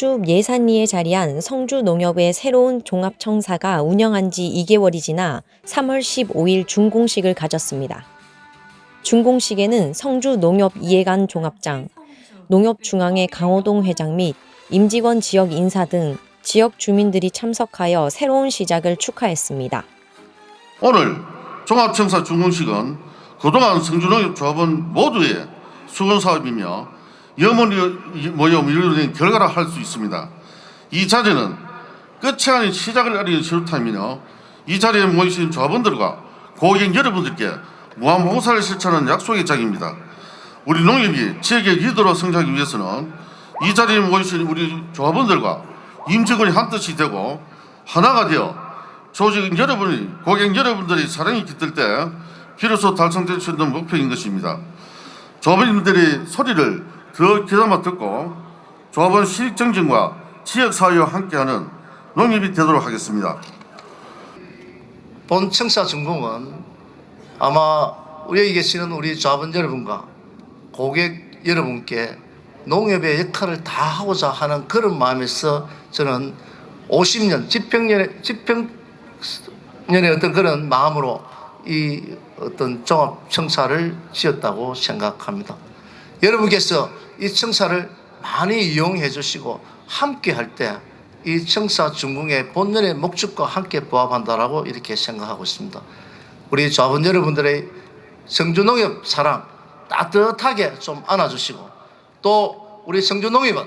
성주 예산리에 자리한 성주농협의 새로운 종합청사가 운영한 지 2개월이 지나 3월 15일 준공식을 가졌습니다. 준공식에는 성주농협 이해관 종합장, 농협중앙회 강호동 회장 및 임직원 지역 인사 등 지역 주민들이 참석하여 새로운 시작을 축하했습니다. 오늘 종합청사 준공식은 그동안 성주농협 조합원 모두의 수건 사업이며 염원이 모여 이루어진 결과라 할 수 있습니다. 이 자리는 끝이 아닌 시작을 알리는 시루타이며 이 자리에 모이신 조합원들과 고객 여러분들께 무한 봉사를 실천하는 약속의 장입니다. 우리 농협이 지역의 리더로 성장하기 위해서는 이 자리에 모이신 우리 조합원들과 임직원이 한뜻이 되고 하나가 되어 조직 여러분이 고객 여러분들의 사랑이 깃들 때 비로소 달성될 수 있는 목표인 것입니다. 조합원님들의 소리를 더 귀담아 듣고 조합원 실익 정진과 지역 사회와 함께하는 농협이 되도록 하겠습니다. 본 청사 준공은 아마 우리 여기 계시는 우리 조합원 여러분과 고객 여러분께 농협의 역할을 다 하고자 하는 그런 마음에서 저는 50년 집행년의 집행년의 어떤 그런 마음으로 이 어떤 종합 청사를 지었다고 생각합니다. 여러분께서 이 청사를 많이 이용해 주시고 함께 할 때 이 청사 준공의 본연의 목적과 함께 부합한다라고 이렇게 생각하고 있습니다. 우리 조합원 여러분들의 성주농협 사랑 따뜻하게 좀 안아주시고 또 우리 성주농협은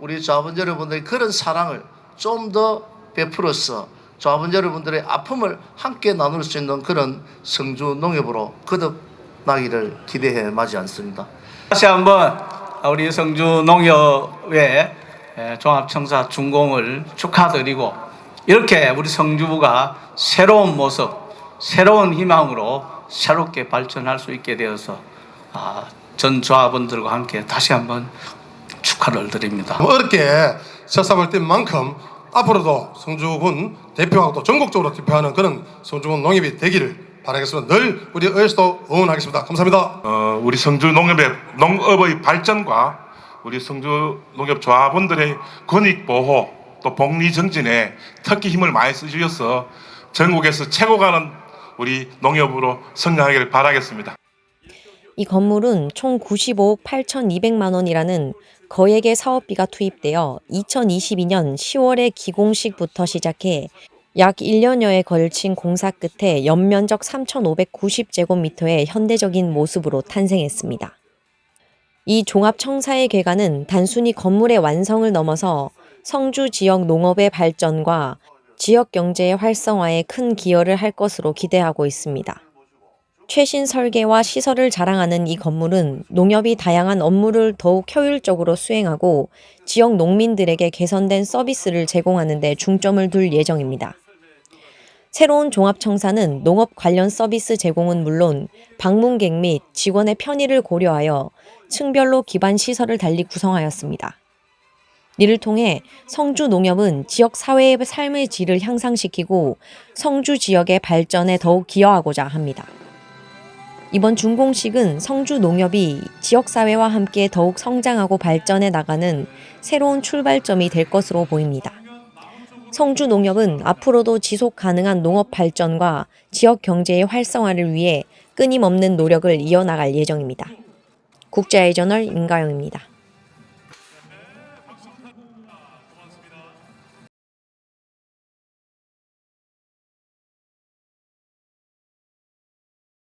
우리 조합원 여러분들의 그런 사랑을 좀 더 베풀어서 조합원 여러분들의 아픔을 함께 나눌 수 있는 그런 성주농협으로 거듭나기를 기대해 마지 않습니다. 다시 한번 우리 성주 농협의 종합청사 준공을 축하드리고 이렇게 우리 성주부가 새로운 모습, 새로운 희망으로 새롭게 발전할 수 있게 되어서 아, 전 조합원들과 함께 다시 한번 축하를 드립니다. 어렵게 세상을 뛴 만큼 앞으로도 성주군 대표하고 또 전국적으로 대표하는 그런 성주군 농협이 되기를 바라겠습니다. 늘 우리 의회에서도 응원하겠습니다. 감사합니다. 어, 우리 성주 농협의 농업의 발전과 우리 성주 농협 조합원들의 권익 보호 또 복리 정진에 특히 힘을 많이 쓰셔서 전국에서 최고 가는 우리 농협으로 성장하기를 바라겠습니다. 이 건물은 총 95억 8,200만 원이라는 거액의 사업비가 투입되어 2022년 10월에 기공식부터 시작해 약 1년여에 걸친 공사 끝에 연면적 3,590제곱미터의 현대적인 모습으로 탄생했습니다. 이 종합청사의 개관은 단순히 건물의 완성을 넘어서 성주 지역 농업의 발전과 지역 경제의 활성화에 큰 기여를 할 것으로 기대하고 있습니다. 최신 설계와 시설을 자랑하는 이 건물은 농협이 다양한 업무를 더욱 효율적으로 수행하고 지역 농민들에게 개선된 서비스를 제공하는 데 중점을 둘 예정입니다. 새로운 종합청사는 농업 관련 서비스 제공은 물론 방문객 및 직원의 편의를 고려하여 층별로 기반 시설을 달리 구성하였습니다. 이를 통해 성주 농협은 지역 사회의 삶의 질을 향상시키고 성주 지역의 발전에 더욱 기여하고자 합니다. 이번 준공식은 성주 농협이 지역사회와 함께 더욱 성장하고 발전해 나가는 새로운 출발점이 될 것으로 보입니다. 성주 농협은 앞으로도 지속 가능한 농업 발전과 지역 경제의 활성화를 위해 끊임없는 노력을 이어나갈 예정입니다. 국제아이저널 임가영입니다.